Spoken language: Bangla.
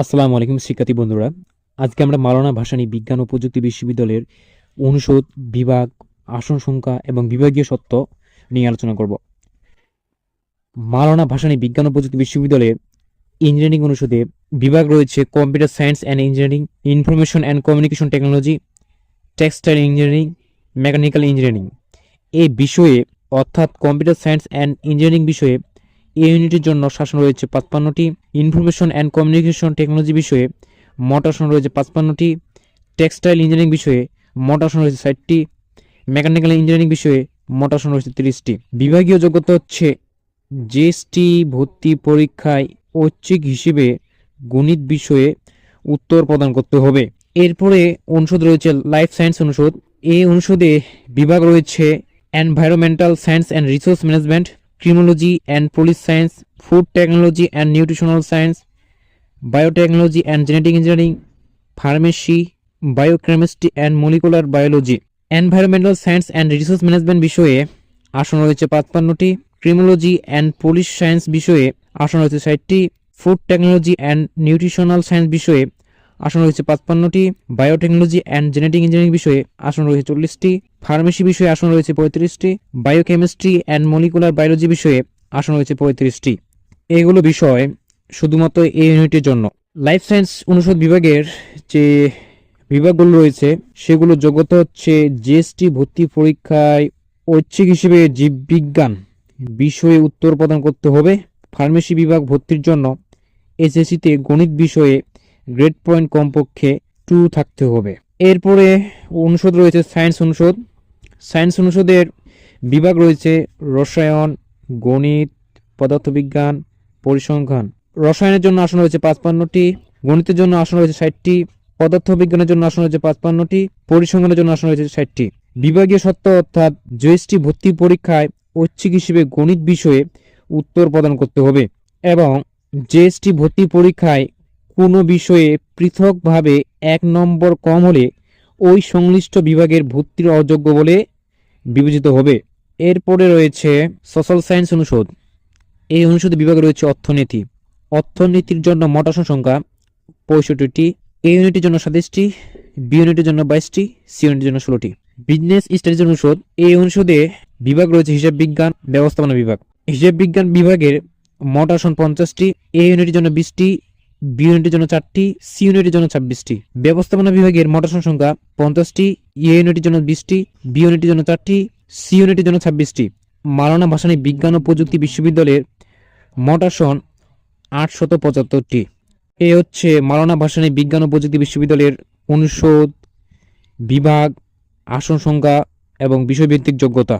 আসসালামু আলাইকুম, শিক্ষার্থী বন্ধুরা। আজকে আমরা মাওলানা ভাসানী বিজ্ঞান ও প্রযুক্তি বিশ্ববিদ্যালয়ের অনুষদ, বিভাগ, আসন সংখ্যা এবং বিভাগীয় সত্ত্ব নিয়ে আলোচনা করব। মাওলানা ভাসানী বিজ্ঞান ও প্রযুক্তি বিশ্ববিদ্যালয়ের ইঞ্জিনিয়ারিং অনুষদে বিভাগ রয়েছে computer science and engineering, information and communication technology, textile engineering, mechanical engineering. এই বিষয়ে, অর্থাৎ কম্পিউটার সায়েন্স অ্যান্ড ইঞ্জিনিয়ারিং বিষয়ে এই ইউনিটের জন্য শাসন রয়েছে পাঁচপান্নটি। ইনফরমেশন অ্যান্ড কমিউনিকেশন টেকনোলজি বিষয়ে মোট আসন রয়েছে পাঁচপান্নটি। টেক্সটাইল ইঞ্জিনিয়ারিং বিষয়ে মোট আসন রয়েছে ষাটটি। মেকানিক্যাল ইঞ্জিনিয়ারিং বিষয়ে মোট আসন রয়েছে তিরিশটি। বিভাগীয় যোগ্যতা হচ্ছে জিএসটি ভর্তি পরীক্ষায় ঐচ্ছিক হিসেবে গণিত বিষয়ে উত্তর প্রদান করতে হবে। এরপরে অনুষদ রয়েছে লাইফ সায়েন্স অনুষদ। এই অনুষদে বিভাগ রয়েছে environmental science and resource management criminology and police science food technology and nutritional science biotechnology and genetic engineering pharmacy biochemistry and molecular biology environmental science and resource management বিষয়ে আসন রয়েছে পাঁচপান্নটি। ক্রিমোলজি অ্যান্ড পুলিশ সায়েন্স বিষয়ে আসন রয়েছে ষাটটি। Food technology and nutritional science বিষয়ে আসন রয়েছে পাঁচপান্নটি বায়োটেকনোলজি অ্যান্ড জেনেটিক ইঞ্জিনিয়ারিং বিষয়ে আসন রয়েছে চল্লিশটি ফার্মেসি বিষয়ে আসন রয়েছে পঁয়ত্রিশটি বায়োকেমিস্ট্রি অ্যান্ড মলিকুলার বায়োলজি বিষয়ে আসন রয়েছে পঁয়ত্রিশটি। এগুলো বিষয় শুধুমাত্র এই ইউনিটের জন্য। লাইফ সায়েন্স অনুষদ বিভাগের যে বিভাগগুলো রয়েছে, সেগুলো যোগ্যতা হচ্ছে জিএসটি ভর্তি পরীক্ষায় ঐচ্ছিক হিসেবে জীববিজ্ঞান বিষয়ে উত্তর প্রদান করতে হবে। ফার্মেসি বিভাগ ভর্তির জন্য এসএসসিতে গণিত বিষয়ে গ্রেড পয়েন্ট কমপক্ষে টু থাকতে হবে। এরপরে অনুষদ রয়েছে সায়েন্স অনুষদ। সায়েন্স অনুষদের বিভাগ রয়েছে রসায়ন, গণিত, পদার্থবিজ্ঞান, পরিসংখ্যান। রসায়নের জন্য আসন রয়েছে পাঁচপান্নটি, গণিতের জন্য আসন রয়েছে ষাটটি, পদার্থবিজ্ঞানের জন্য আসন রয়েছে পাঁচপান্নটি, পরিসংখ্যানের জন্য আসন রয়েছে ষাটটি। বিভাগীয় সত্ত্ব অর্থাৎ জিএসটি ভর্তি পরীক্ষায় ঐচ্ছিক হিসেবে গণিত বিষয়ে উত্তর প্রদান করতে হবে এবং জিএসটি ভর্তি পরীক্ষায় কোনো বিষয়ে পৃথকভাবে এক নম্বর কম হলে ওই সংশ্লিষ্ট বিভাগের ভর্তির অযোগ্য বলে বিবেচিত হবে। এরপরে রয়েছে সোশ্যাল সায়েন্স অনুষদ। এই অনুষদে বিভাগে রয়েছে অর্থনীতি। অর্থনীতির জন্য মোট আসন সংখ্যা পঁয়ষট্টিটি, এ ইউনিটের জন্য সাতাশটি, বি ইউনিটের জন্য বাইশটি, সি ইউনিটের জন্য ষোলোটি। বিজনেস স্টাডিজ অনুষদ। এই অনুষদে বিভাগ রয়েছে হিসাব বিজ্ঞান ব্যবস্থাপনা বিভাগ। হিসাব বিজ্ঞান বিভাগের মোট আসন পঞ্চাশটি, এ ইউনিটের জন্য বিশটি বি ইউনিটের জন্য চারটি সি ইউনিটের জন্য ছাব্বিশটি। ব্যবস্থাপনা বিভাগের মোট আসন সংখ্যা পঞ্চাশটি এ ইউনিটের জন্য বিশটি বি ইউনিটের জন্য চারটি সি ইউনিটের জন্য ছাব্বিশটি। মালানা ভাসানী বিজ্ঞান ও প্রযুক্তি বিশ্ববিদ্যালয়ের মোট আসন আটশত পঁচাত্তরটি। এ হচ্ছে মালানা ভাসানী বিজ্ঞান ও প্রযুক্তি বিশ্ববিদ্যালয়ের অনুষদ, বিভাগ, আসন সংখ্যা এবং বিষয়ভিত্তিক যোগ্যতা।